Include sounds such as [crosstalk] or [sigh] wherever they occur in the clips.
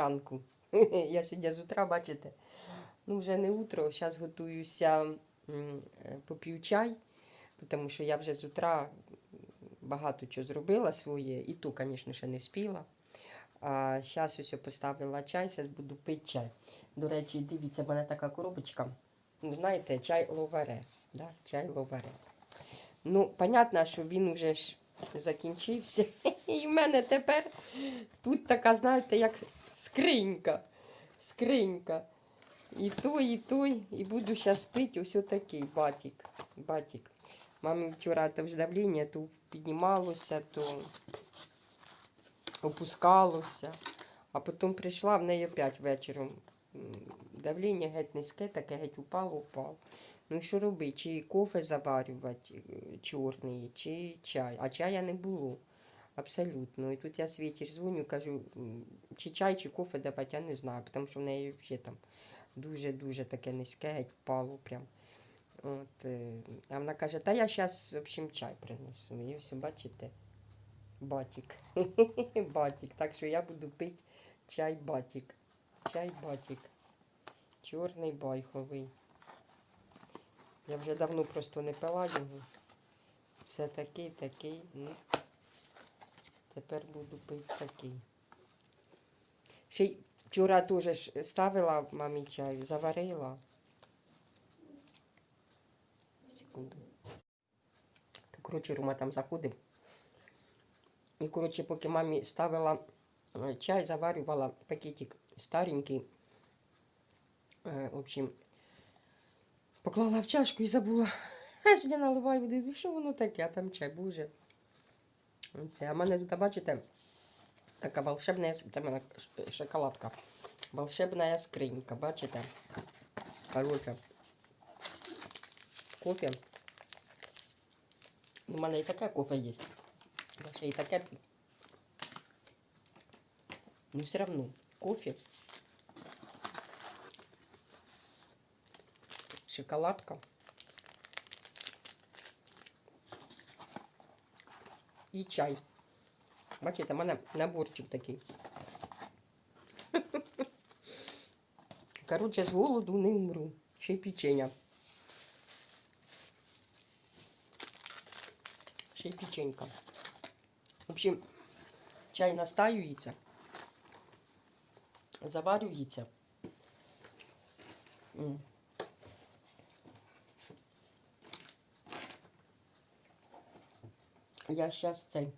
ранку. [laughs] Я сьогодні з утра, бачите, ну вже не утро, зараз готуюся е, поп'ю чай, тому що я вже з утра багато чого зробила своє, і ту, звісно, ще не вспіла. А зараз ось поставила чай, зараз буду пити чай. До речі, дивіться, в мене така коробочка. Ну, знаєте, чай ловаре. Да? Чай ловаре. Ну, понятно, що він вже ж закінчився. [laughs] І в мене тепер тут така, знаєте, як скринька. Скринька. І той, і той. І буду зараз пити ось отакий батік. Батік. Мамі вчора то ж давлення то піднімалося, то опускалося. А потім прийшла в неї опять вечором. Давлення геть низьке, таке геть упало, упало. Ну що робити? Чи кофе заварювати е, чорний, чи чай. А чая не було. Абсолютно. І тут я Світі дзвоню, кажу, чи чай, чи кофе давати, я не знаю, тому що в неї взагалі там дуже-дуже таке низьке, геть впало прям. От, е, а вона каже, та я зараз, в общем, чай принесу. І все, бачите, батік. [laughs] батік. Так що я буду пити чай батік. Чай батік. Чорний байховий. Я вже давно просто не пила його. Все такий, такий. Ну, тепер буду пити такий. Ще й вчора теж ставила мамі чай, заварила. Секунду. Коротше, Рума там заходив. І, коротше, поки мамі ставила е, чай, заварювала пакетик старенький. Е, В общем, поклала в чашку і забула. [laughs] Я сьогодні наливаю води. Ну, що воно таке? А там чай, боже. Це, а в мене тут, бачите, така волшебна, це в мене шоколадка. Волшебна скринька, бачите? Короче, кофе. У мене і таке кофе є. Ще і таке. Ну, все равно, кофе. Шоколадка. І чай. Бачите, в мене наборчик такий. [laughs] Коротше, з голоду не вмру. Ще й печення. Ще печенька. В общем, чай настаюється. Заварюється. Я зараз цей.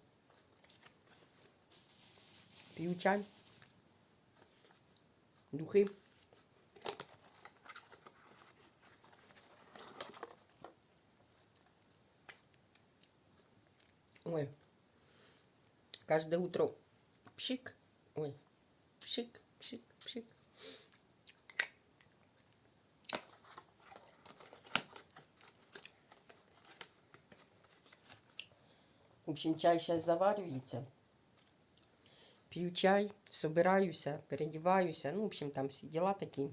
П'ю чай, духи. Ой, каждое утро пшик, ой, пшик, пшик, пшик. В общем, чай сейчас заварюється. П'ю чай, собираюся, передіваюся. Ну, в общем, там всі діла такі,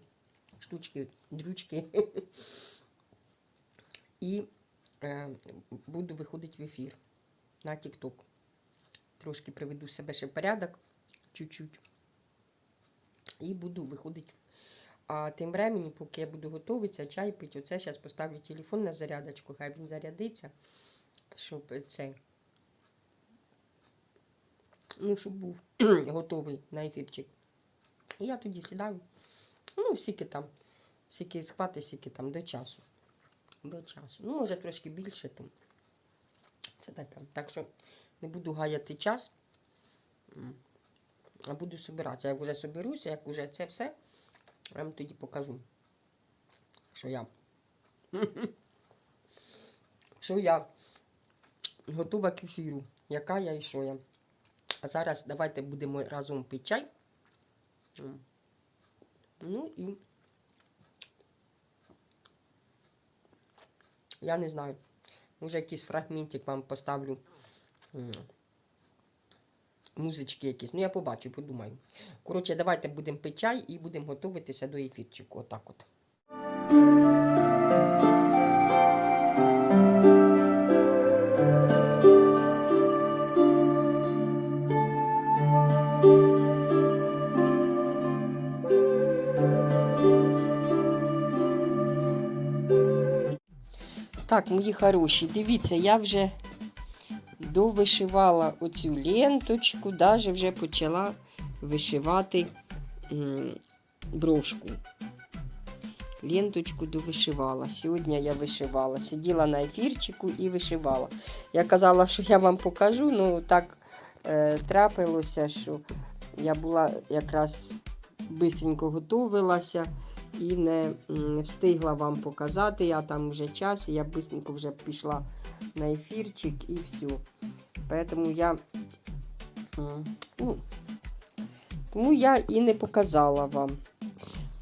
штучки, дрючки. [laughs] І е, буду виходити в ефір на TikTok. Трошки приведу себе ще в порядок, чуть-чуть. І буду виходити. А тим времені, поки я буду готуватися, чай пити, оце зараз поставлю телефон на зарядочку, хай він зарядиться, щоб цей. Ну, щоб був [clears throat] готовий на ефірчик. І я тоді сідаю. Ну, скільки там, скільки схвати, скільки там до часу. До часу. Ну, може трошки більше, то це таке. Так що не буду гаяти час, а буду собиратися. Як вже соберуся, як вже це все, я вам тоді покажу, що я. [laughs] Що я готова к ефіру, яка я і що я. А зараз давайте будемо разом пити чай. Ну і я не знаю. Може якийсь фрагментик вам поставлю. Музички якісь. Ну, я побачу, подумаю. Коротше, давайте будемо пити чай і будемо готуватися до ефірчику. Отак от. Так, мої хороші, дивіться, я вже довишивала оцю ленточку, навіть вже почала вишивати брошку. Ленточку довишивала. Сьогодні я вишивала. Сиділа на ефірчику і вишивала. Я казала, що я вам покажу, ну так е, трапилося, що я була якраз бистренько готувалася і не встигла вам показати. Я там вже час, і я бистренько вже пішла на ефірчик і все. Поэтому я, ну, тому я і не показала вам.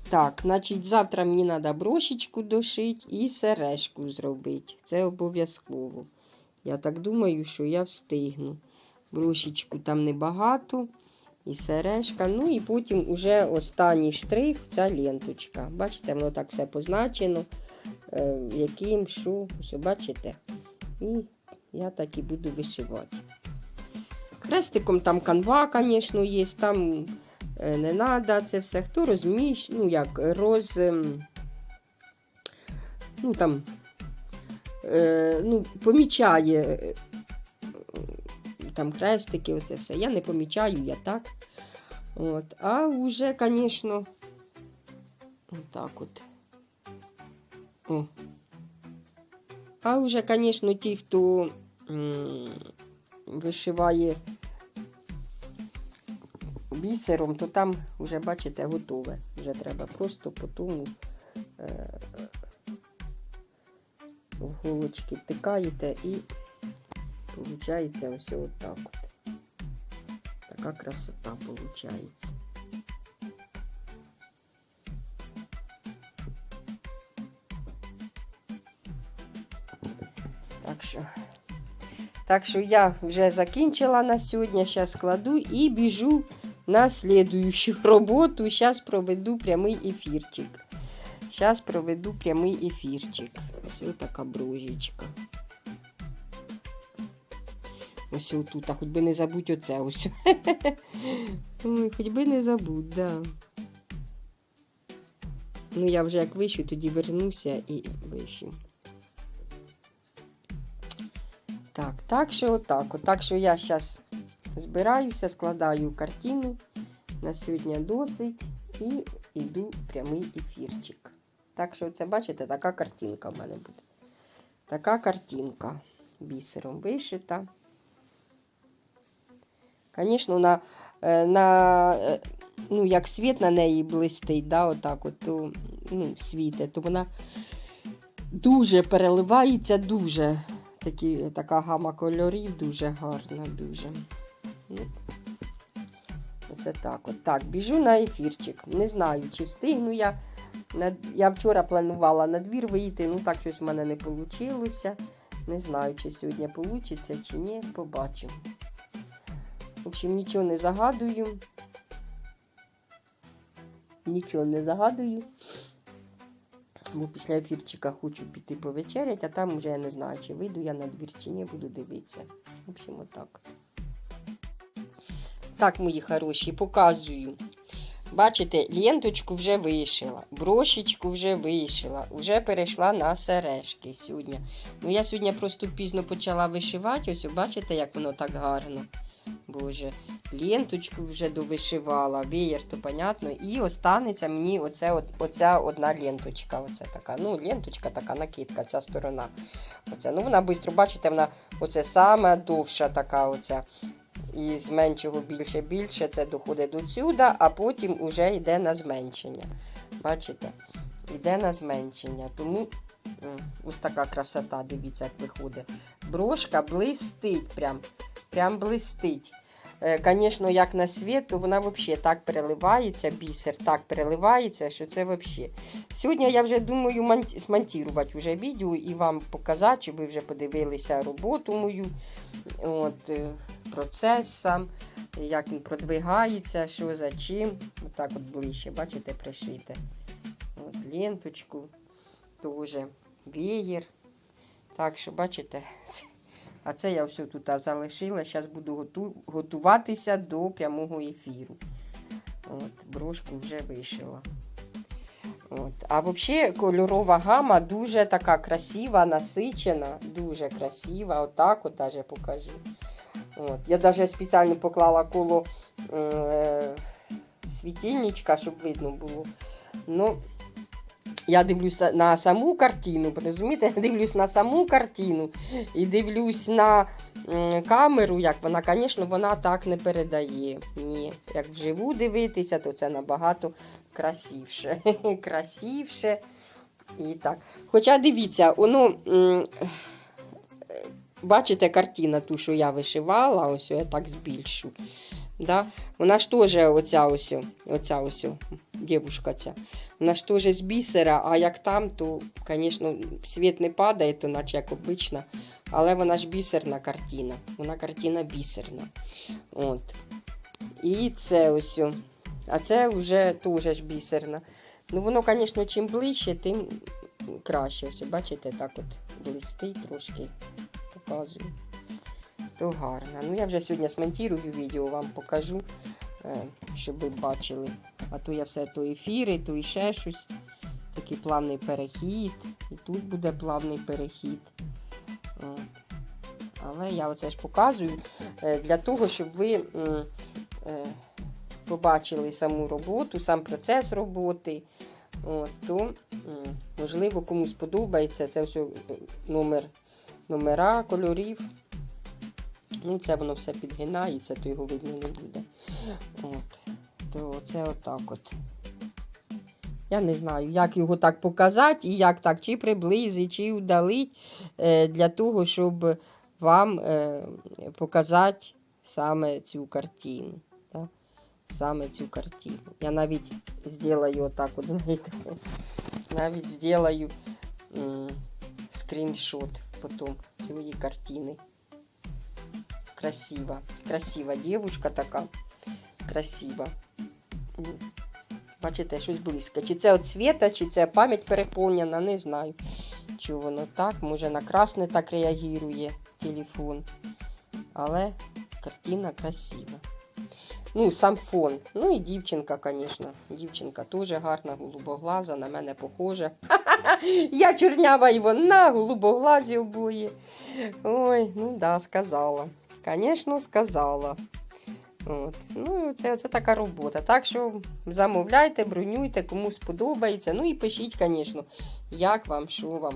Так, значить, завтра мені треба брошечку дошити і сережку зробити. Це обов'язково. Я так думаю, що я встигну. Брошечку там небагато. І сережка. Ну і потім уже останній штрих ця ленточка. Бачите, воно так все позначено. Е, яким, що, все, бачите? І я так і буду вишивати. Хрестиком там канва, звісно, є, там е, не треба це все. Хто розміщ, ну як, роз. ем, Ну там, е, ну, помічає там хрестики, оце все. Я не помічаю, я так. От. А вже, звісно, отак от. О. А вже, звісно, ті, хто вишиває бісером, то там вже, бачите, готове. Вже треба просто по тому е, в голочки втикаєте і виходить ось отак от. Така красота виходить. Так що, так що я вже закінчила на сьогодні. Зараз складу і біжу на слідуючу роботу. Зараз проведу прямий ефірчик. Зараз проведу прямий ефірчик. Ось така бружечка. Ось отут, а хоч би не забудь оце ось. [laughs] Ой, хоч би не забудь, да. Ну, я вже як вищу, тоді вернуся і вищу. Так, так що отак. от. Так що я зараз збираюся, складаю картину. На сьогодні досить. І йду прямий ефірчик. Так що, це, бачите, така картинка в мене буде. Така картинка бісером вишита. Звісно, на, е, на, е, ну, як світ на неї блистить, да, отак от, то, ну, світе, то вона дуже переливається, дуже такі, така гама кольорів, дуже гарна, дуже. Ну, Оце так. от. Так, біжу на ефірчик. Не знаю, чи встигну я. Я вчора планувала на двір вийти, ну так щось в мене не вийшло. Не знаю, чи сьогодні вийде, чи ні, побачимо. В общем, нічого не загадую. Нічого не загадую. Бо після ефірчика хочу піти повечеряти, а там вже я не знаю, чи вийду я на двір, чи ні, буду дивитися. В общем, отак. Так, мої хороші, показую. Бачите, ленточку вже вишила, брошечку вже вишила, вже перейшла на сережки сьогодні. Ну, я сьогодні просто пізно почала вишивати. Ось, бачите, як воно так гарно. Боже, ленточку вже довишивала, веєр, то понятно. І останеться мені оце, оця одна ленточка. Оце така. Ну, ленточка така, накидка, ця сторона. Оце. Ну, вона швидко, бачите, вона оце саме довша така оця. І з меншого більше більше це доходить до сюди, а потім вже йде на зменшення. Бачите? Йде на зменшення. Тому ось така красота, дивіться, як виходить. Брошка блистить прям. Прям блистить. Звісно, як на світ, то вона взагалі так переливається, бісер так переливається, що це взагалі. Сьогодні я вже думаю монт- смонтувати вже відео і вам показати, щоб ви вже подивилися роботу мою. От, е, процес сам, як він продвигається, що за чим. Отак от ближче, бачите, пришите. От, ленточку, теж веєр. Так що, бачите, [laughs] а це я все тут залишила. Зараз буду готу- готуватися до прямого ефіру. От, брошку вже вишила. От. А взагалі кольорова гама дуже така красива, насичена, дуже красива. Отак от даже покажу. От. Я навіть спеціально поклала коло е- світильничка, щоб видно було. Ну, я дивлюся на саму картину, розумієте? Дивлюсь на саму картину і дивлюсь на камеру, як вона, звісно, вона так не передає. Ні, як вживу дивитися, то це набагато красивше. [laughs] красивше. І так. Хоча дивіться, воно. е, Бачите, картина, ту, що я вишивала, ось я так збільшу. Да? Вона ж теж оця ось, оця ось дівушка ця. Вона ж теж з бісера, а як там, то, звісно, світ не падає, то наче як обична. Але вона ж бісерна картина. Вона картина бісерна. От. І це ось. А це вже теж бісерна. Ну, воно, звісно, чим ближче, тим краще. Ось, бачите, так от блистить трошки. Показую. То гарно. Ну, я вже сьогодні смонтірую відео, вам покажу, е, щоб ви бачили. А то я все то ефіри, то і ще щось. Такий плавний перехід. І тут буде плавний перехід. Але я оце ж показую е, для того, щоб ви е, побачили саму роботу, сам процес роботи. От, то, можливо, комусь подобається. Це все номер, номера кольорів. Ну, це воно все підгинається, то його видно не буде. От. То це отак от. Я не знаю, як його так показати, і як так, чи приблизити, чи удалить, е, для того, щоб вам е, показати саме цю картину. Да? Саме цю картину. Я навіть зроблю отак, от, знаєте, [laughs] навіть зроблю скріншот потім цієї картини. Красиво. Красива девушка така. Красива. Бачите, щось близьке. Чи це от світа, чи це пам'ять переповнена, не знаю. Чи воно так, може на красне так реагує телефон. Але картина красива. Ну, сам фон. Ну і дівчинка, звісно. Дівчинка теж гарна, голубоглаза, на мене похожа. [laughs] Я чорнява і вона, голубоглазі обоє. Ой, ну да, сказала. Звісно, сказала. От. Ну, це, це така робота. Так що замовляйте, бронюйте, кому сподобається. Ну і пишіть, звісно, як вам, що вам.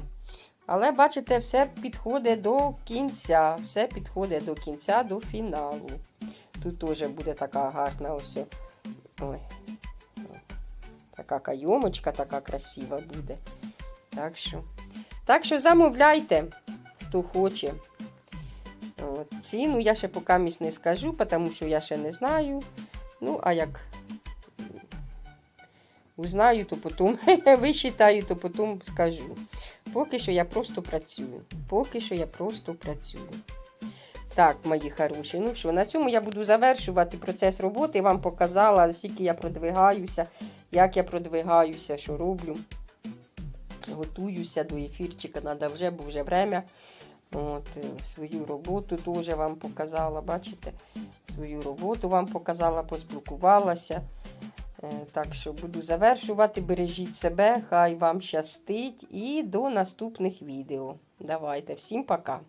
Але бачите, все підходить до кінця. Все підходить до кінця, до фіналу. Тут теж буде така гарна ось. Ой. Така кайомочка, така красива буде. Так що, так що замовляйте, хто хоче. Ціну я ще поки місь не скажу, тому що я ще не знаю. Ну, а як узнаю, то потім [laughs] висчитаю, то потім скажу. Поки що я просто працюю. Поки що я просто працюю. Так, мої хороші. Ну що, на цьому я буду завершувати процес роботи. Вам показала, скільки я продвигаюся, як я продвигаюся, що роблю. Готуюся до ефірчика, треба вже, бо вже время. От, е, свою роботу теж вам показала, бачите? Свою роботу вам показала, поспілкувалася. Е, Так що буду завершувати. Бережіть себе, хай вам щастить і до наступних відео. Давайте, всім пока!